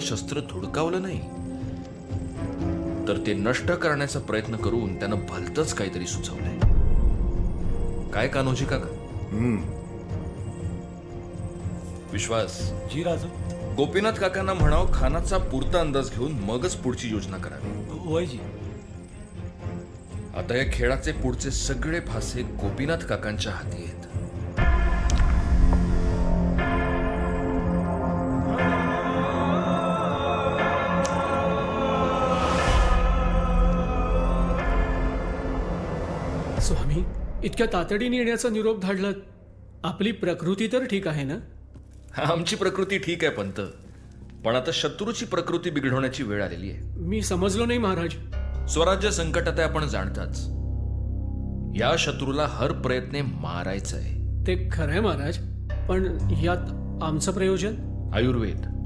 शस्त्र धुडकावलं नाही. तर ते नष्ट करण्याचा प्रयत्न करून त्यानं भलतच काहीतरी सुचवलंय. काय कान्होजी काका? विश्वास. जी राजू. गोपीनाथ काकांना म्हणाव खानाचा पुरता अंदाज घेऊन मगच पुढची योजना करावी. जी. आता या खेळाचे पुढचे सगळे फासे गोपीनाथ काकांच्या हाती स्वामी इतक्या तातडीने येण्याचा निरोप धाडलात. आपली प्रकृती तर ठीक आहे ना? आमची प्रकृती ठीक आहे पंत. पण आता शत्रूची प्रकृती बिघडवण्याची वेळ आलेली आहे. मी समजलो नाही महाराज. स्वराज्य संकटात आहे आपण जाणताच. या शत्रूला हर प्रयत्ने मारायचं आहे. ते खरंय महाराज. पण यात आमचं प्रयोजन? आयुर्वेद.